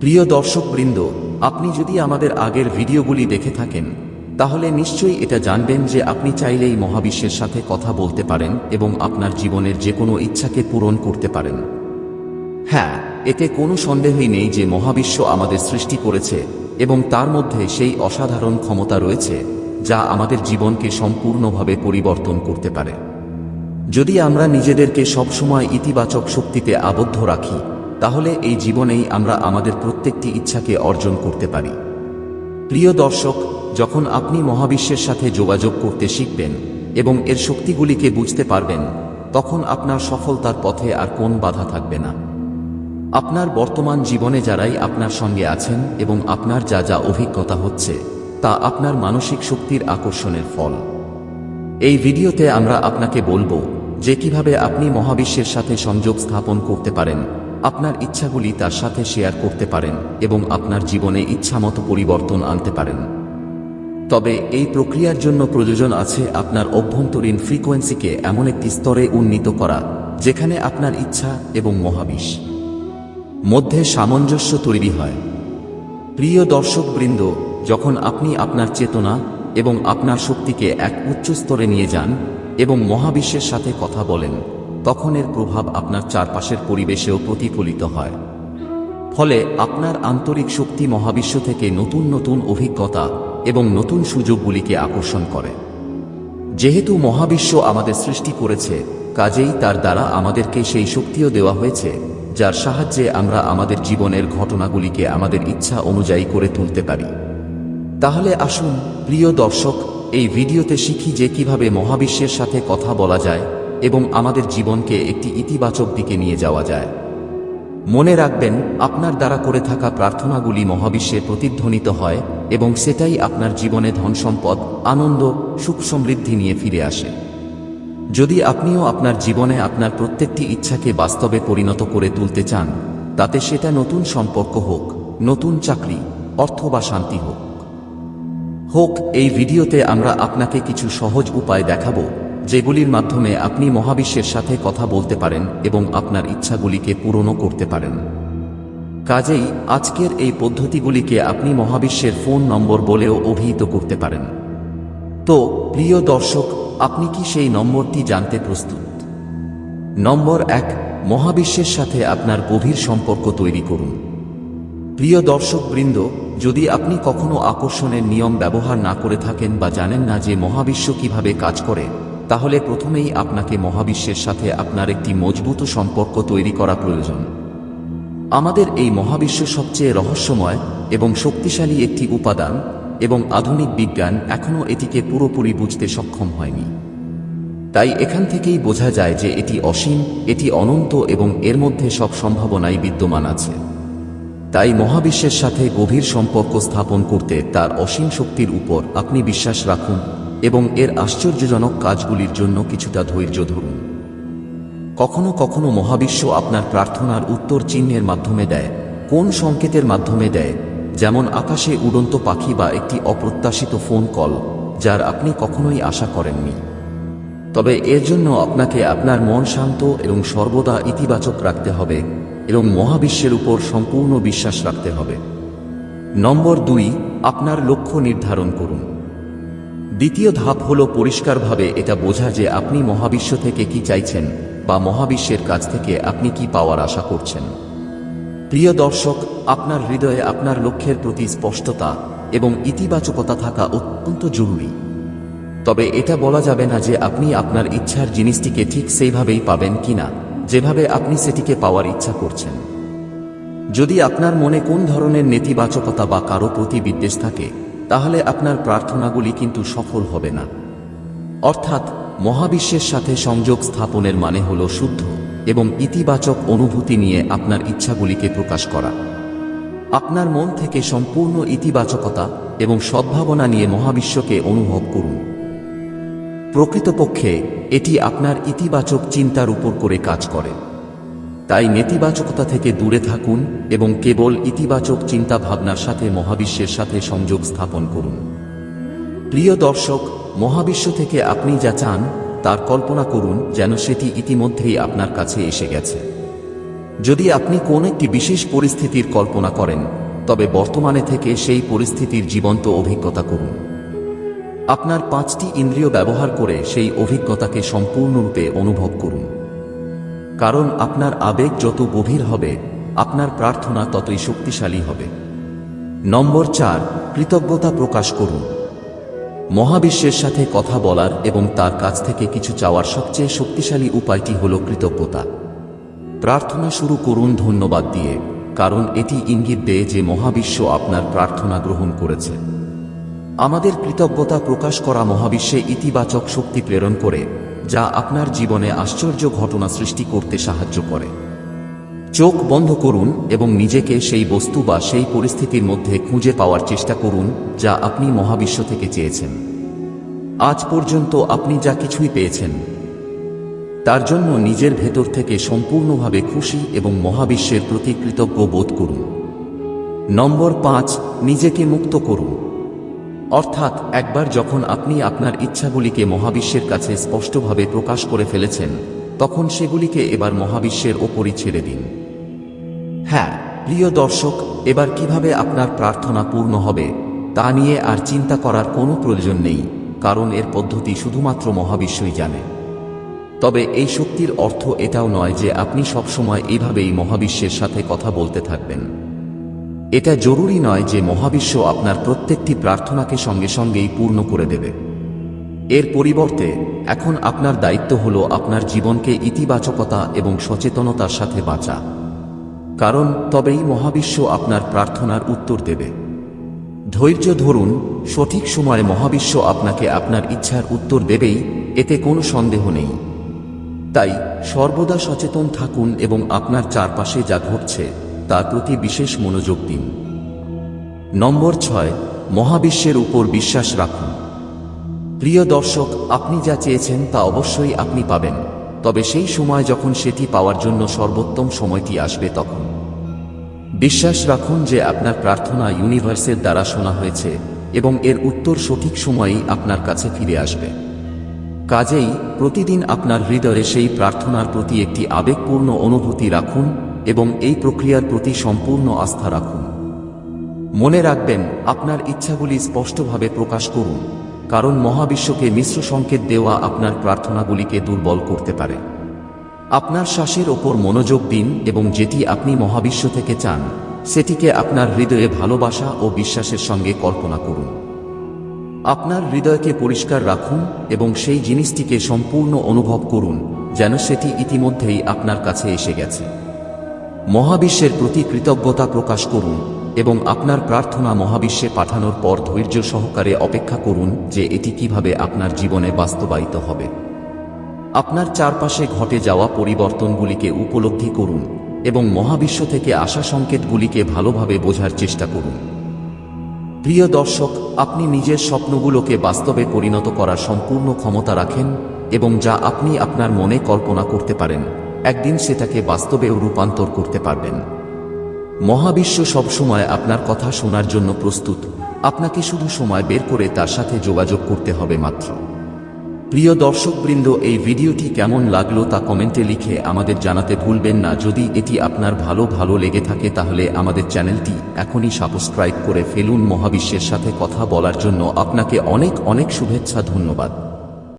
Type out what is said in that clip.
প্রিয় দর্শকবৃন্দ, আপনি যদি আমাদের আগের ভিডিওগুলি দেখে থাকেন, তাহলে নিশ্চয়ই এটা জানবেন যে আপনি চাইলেই মহাবিশ্বের সাথে কথা বলতে পারেন এবং আপনার জীবনের যে কোনো ইচ্ছাকে পূরণ করতে পারেন। হ্যাঁ এতে কোনো সন্দেহই নেই যে মহাবিশ্ব আমাদের সৃষ্টি করেছে এবং তার মধ্যে সেই অসাধারণ ক্ষমতা রয়েছে যা আমাদের জীবনকে সম্পূর্ণভাবে পরিবর্তন করতে পারে। যদি আমরা নিজেদেরকে সবসময় ইতিবাচক শক্তিতে আবদ্ধ রাখি তাহলে এই জীবনেই আমরা আমাদের প্রত্যেকটি ইচ্ছাকে অর্জন করতে পারি। প্রিয় দর্শক, যখন আপনি মহাবিশ্বের সাথে যোগাযোগ করতে শিখবেন এবং এর শক্তিগুলিকে বুঝতে পারবেন, তখন আপনার সফলতার পথে আর কোন বাধা থাকবে না। আপনার বর্তমান জীবনে যারাই আপনার সঙ্গে আছেন এবং আপনার যা যা অভিজ্ঞতা হচ্ছে, তা আপনার মানসিক শক্তির আকর্ষণের ফল। এই ভিডিওতে আমরা আপনাকে বলব যে কীভাবে আপনি মহাবিশ্বের সাথে সংযোগ স্থাপন করতে পারেন আপনার ইচ্ছাগুলি তার সাথে শেয়ার করতে পারেন এবং আপনার জীবনে ইচ্ছামতো পরিবর্তন আনতে পারেন। তবে এই প্রক্রিয়ার জন্য প্রয়োজন আছে আপনার অভ্যন্তরীণ ফ্রিকোয়েন্সিকে এমন একটি স্তরে উন্নীত করা, যেখানে আপনার ইচ্ছা এবং মহাবিশ্ব মধ্যে সামঞ্জস্য তৈরি হয়। প্রিয় দর্শকবৃন্দ, যখন আপনি আপনার চেতনা এবং আপনার শক্তিকে এক উচ্চ স্তরে নিয়ে যান এবং মহাবিশ্বের সাথে কথা বলেন তখন এর প্রভাব আপনার চারপাশের পরিবেশেও প্রতিফলিত হয়। ফলে আপনার আন্তরিক শক্তি মহাবিশ্ব থেকে নতুন নতুন অভিজ্ঞতা এবং নতুন সুযোগগুলিকে আকর্ষণ করে। যেহেতু মহাবিশ্ব আমাদের সৃষ্টি করেছে, কাজেই তার দ্বারা আমাদেরকে সেই শক্তিও দেওয়া হয়েছে, যার সাহায্যে আমরা আমাদের জীবনের ঘটনাগুলিকে আমাদের ইচ্ছা অনুযায়ী করে তুলতে পারি। তাহলে আসুন, প্রিয় দর্শক, এই ভিডিওতে শিখি যে কীভাবে মহাবিশ্বের সাথে কথা বলা যায় এবং আমাদের জীবনকে একটি ইতিবাচক দিকে নিয়ে যাওয়া যায়। মনে রাখবেন, আপনার দ্বারা করে থাকা প্রার্থনাগুলি মহাবিশ্বে প্রতিধ্বনিত হয় এবং সেটাই আপনার জীবনে ধনসম্পদ, আনন্দ সুখ সমৃদ্ধি নিয়ে ফিরে আসে। যদি আপনিও আপনার জীবনে আপনার প্রত্যেকটি ইচ্ছাকে বাস্তবে পরিণত করে তুলতে চান, তাতে সেটা নতুন সম্পর্ক হোক, নতুন চাকরি, অর্থ বা শান্তি হোক। হোক, এই ভিডিওতে আমরা আপনাকে কিছু সহজ উপায় দেখাবো। যেগুলির মাধ্যমে আপনি মহাবিশ্বের সাথে কথা বলতে পারেন এবং আপনার ইচ্ছাগুলিকে পূরণও করতে পারেন। কাজেই আজকের এই পদ্ধতিগুলিকে আপনি মহাবিশ্বের ফোন নম্বর বলেও অভিহিত করতে পারেন। তো, প্রিয় দর্শক, আপনি কি সেই নম্বরটি জানতে প্রস্তুত? নম্বর এক, মহাবিশ্বের সাথে আপনার গভীর সম্পর্ক তৈরি করুন। প্রিয় দর্শকবৃন্দ, যদি আপনি কখনো আকর্ষণের নিয়ম ব্যবহার না করে থাকেন বা জানেন না যে মহাবিশ্ব কীভাবে কাজ করে তাহলে প্রথমেই আপনাকে মহাবিশ্বের সাথে আপনার একটি মজবুত সম্পর্ক তৈরি করা প্রয়োজন। আমাদের এই মহাবিশ্ব সবচেয়ে রহস্যময় এবং শক্তিশালী একটি উপাদান এবং আধুনিক বিজ্ঞান এখনও এটিকে পুরোপুরি বুঝতে সক্ষম হয়নি। তাই এখান থেকেই বোঝা যায় যে এটি অসীম, এটি অনন্ত এবং এর মধ্যে সব সম্ভাবনাই বিদ্যমান আছে। তাই মহাবিশ্বের সাথে গভীর সম্পর্ক স্থাপন করতে তার অসীম শক্তির উপর আপনি বিশ্বাস রাখুন। এবং এর আশ্চর্যজনক কাজগুলির জন্য কিছুটা ধৈর্য ধরুন। কখনো কখনো মহাবিশ্ব আপনার প্রার্থনার উত্তর চিহ্নের মাধ্যমে দেয়, কোন সংকেতের মাধ্যমে দেয়, যেমন আকাশে উড়ন্ত পাখি বা একটি অপ্রত্যাশিত ফোন কল, যার আপনি কখনোই আশা করেননি। তবে এর জন্য আপনাকে আপনার মন শান্ত এবং সর্বদা ইতিবাচক রাখতে হবে এবং মহাবিশ্বের উপর সম্পূর্ণ বিশ্বাস রাখতে হবে। নম্বর দুই, আপনার লক্ষ্য নির্ধারণ করুন। দ্বিতীয় ধাপ হল পরিষ্কারভাবে এটা বোঝা যে আপনি মহাবিশ্ব থেকে কি চাইছেন, বা মহাবিশ্বের কাছ থেকে আপনি কি পাওয়ার আশা করছেন। প্রিয় দর্শক, আপনার হৃদয়ে আপনার লক্ষ্যের প্রতি স্পষ্টতা এবং ইতিবাচকতা থাকা অত্যন্ত জরুরি। তবে এটা বলা যাবে না যে আপনি আপনার ইচ্ছার জিনিসটিকে ঠিক সেইভাবেই পাবেন কিনা, যেভাবে আপনি সেটিকে পাওয়ার ইচ্ছা করছেন। যদি আপনার মনে কোন ধরনের নেতিবাচকতা বা কারও প্রতি বিদ্বেষ থাকে তাহলে আপনার প্রার্থনাগুলি কিন্তু সফল হবে না। অর্থাৎ মহাবিশ্বের সাথে সংযোগ স্থাপনের মানে হল শুদ্ধ এবং ইতিবাচক অনুভূতি নিয়ে আপনার ইচ্ছাগুলিকে প্রকাশ করা। আপনার মন থেকে সম্পূর্ণ ইতিবাচকতা এবং সদ্ভাবনা নিয়ে মহাবিশ্বকে অনুভব করুন। প্রকৃতপক্ষে এটি আপনার ইতিবাচক চিন্তার উপর করে কাজ করে। তাই নেতিবাচকতা থেকে দূরে থাকুন এবং কেবল ইতিবাচক চিন্তা ভাবনার সাথে মহাবিশ্বের সাথে সংযোগ স্থাপন করুন। প্রিয় দর্শক, মহাবিশ্ব থেকে আপনি যা চান, তার কল্পনা করুন যেন সেটি ইতিমধ্যেই আপনার কাছে এসে গেছে। যদি আপনি কোন একটি বিশেষ পরিস্থিতির কল্পনা করেন, তবে বর্তমানে থেকে সেই পরিস্থিতির জীবন্ত অভিজ্ঞতা করুন। আপনার পাঁচটি ইন্দ্রিয় ব্যবহার করে সেই অভিজ্ঞতাকে সম্পূর্ণরূপে অনুভব করুন। কারণ আপনার আবেগ যত গভীর হবে, আপনার প্রার্থনা ততই শক্তিশালী হবে। নম্বর চার, কৃতজ্ঞতা প্রকাশ করুন। মহাবিশ্বের সাথে কথা বলার এবং তার কাছ থেকে কিছু চাওয়ার সবচেয়ে শক্তিশালী উপায়টি হল কৃতজ্ঞতা। প্রার্থনা শুরু করুন ধন্যবাদ দিয়ে, কারণ এটি ইঙ্গিত দেয় যে মহাবিশ্ব আপনার প্রার্থনা গ্রহণ করেছে। আমাদের কৃতজ্ঞতা প্রকাশ করা মহাবিশ্বে ইতিবাচক শক্তি প্রেরণ করে যা আপনার জীবনে আশ্চর্য ঘটনা সৃষ্টি করতে সাহায্য করে। চোখ বন্ধ করুন এবং নিজেকে সেই বস্তু বা সেই পরিস্থিতির মধ্যে খুঁজে পাওয়ার চেষ্টা করুন যা আপনি মহাবিশ্ব থেকে চেয়েছেন। আজ পর্যন্ত আপনি যা কিছুই পেয়েছেন, তার জন্য নিজের ভেতর থেকে সম্পূর্ণভাবে খুশি এবং মহাবিশ্বের প্রতি কৃতজ্ঞ বোধ করুন। নম্বর পাঁচ, নিজেকে মুক্ত করুন। অর্থাৎ, একবার যখন আপনি আপনার ইচ্ছাগুলিকে মহাবিশ্বের কাছে স্পষ্টভাবে প্রকাশ করে ফেলেছেন, তখন সেগুলিকে এবার মহাবিশ্বের ওপরই ছেড়ে দিন। হ্যাঁ প্রিয় দর্শক, এবার কীভাবে আপনার প্রার্থনা পূর্ণ হবে, তা নিয়ে আর চিন্তা করার কোনো প্রয়োজন নেই, কারণ এর পদ্ধতি শুধুমাত্র মহাবিশ্বই জানে। তবে এই শক্তির অর্থ এটাও নয় যে আপনি সবসময় এইভাবেই মহাবিশ্বের সাথে কথা বলতে থাকবেন। এটা জরুরি নয় যে মহাবিশ্ব আপনার প্রত্যেকটি প্রার্থনাকে সঙ্গে সঙ্গেই পূর্ণ করে দেবে। এর পরিবর্তে, এখন আপনার দায়িত্ব হল আপনার জীবনকে ইতিবাচকতা এবং সচেতনতার সাথে বাঁচা। কারণ তবেই মহাবিশ্ব আপনার প্রার্থনার উত্তর দেবে। ধৈর্য ধরুন, সঠিক সময়ে মহাবিশ্ব আপনাকে আপনার ইচ্ছার উত্তর দেবেই, এতে কোনো সন্দেহ নেই। তাই সর্বদা সচেতন থাকুন এবং আপনার চারপাশে যা ঘটছে তার প্রতি বিশেষ মনোযোগ দিন। নম্বর ছয়, মহাবিশ্বের উপর বিশ্বাস রাখুন। প্রিয় দর্শক, আপনি যা চেয়েছেন তা অবশ্যই আপনি পাবেন। তবে সেই সময় যখন সেটি পাওয়ার জন্য সর্বোত্তম সময়টি আসবে তখন। বিশ্বাস রাখুন যে আপনার প্রার্থনা ইউনিভার্সের দ্বারা শোনা হয়েছে এবং এর উত্তর সঠিক সময়েই আপনার কাছে ফিরে আসবে। কাজেই প্রতিদিন আপনার হৃদয়ে সেই প্রার্থনার প্রতি একটি আবেগপূর্ণ অনুভূতি রাখুন এবং এই প্রক্রিয়ার প্রতি সম্পূর্ণ আস্থা রাখুন। মনে রাখবেন, আপনার ইচ্ছাগুলি স্পষ্টভাবে প্রকাশ করুন, কারণ মহাবিশ্বকে মিশ্র সংকেত দেওয়া আপনার প্রার্থনাগুলিকে দুর্বল করতে পারে। আপনার শ্বাসের ওপর মনোযোগ দিন এবং যেটি আপনি মহাবিশ্ব থেকে চান, সেটিকে আপনার হৃদয়ে ভালোবাসা ও বিশ্বাসের সঙ্গে কল্পনা করুন। আপনার হৃদয়কে পরিষ্কার রাখুন এবং সেই জিনিসটিকে সম্পূর্ণ অনুভব করুন, যেন সেটি ইতিমধ্যেই আপনার কাছে এসে গেছে। মহাবিশ্বের প্রতি কৃতজ্ঞতা প্রকাশ করুন এবং আপনার প্রার্থনা মহাবিশ্বে পাঠানোর পর ধৈর্য সহকারে অপেক্ষা করুন যে এটি কীভাবে আপনার জীবনে বাস্তবায়িত হবে। আপনার চারপাশে ঘটে যাওয়া পরিবর্তনগুলিকে উপলব্ধি করুন এবং মহাবিশ্ব থেকে আসা সংকেতগুলিকে ভালোভাবে বোঝার চেষ্টা করুন। প্রিয় দর্শক, আপনি নিজের স্বপ্নগুলোকে বাস্তবে পরিণত করার সম্পূর্ণ ক্ষমতা রাখেন এবং যা আপনি আপনার মনে কল্পনা করতে পারেন। একদিন সেটাকে বাস্তবেও রূপান্তর করতে পারবেন। মহাবিশ্ব সবসময় আপনার কথা শোনার জন্য প্রস্তুত। আপনাকে শুধু সময় বের করে তার সাথে যোগাযোগ করতে হবে মাত্র। প্রিয় দর্শকবৃন্দ, এই ভিডিওটি কেমন লাগল তা কমেন্টে লিখে আমাদের জানাতে ভুলবেন না। যদি এটি আপনার ভালো ভালো লেগে থাকে তাহলে আমাদের চ্যানেলটি এখনই সাবস্ক্রাইব করে ফেলুন। মহাবিশ্বের সাথে কথা বলার জন্য আপনাকে অনেক অনেক শুভেচ্ছা, ধন্যবাদ।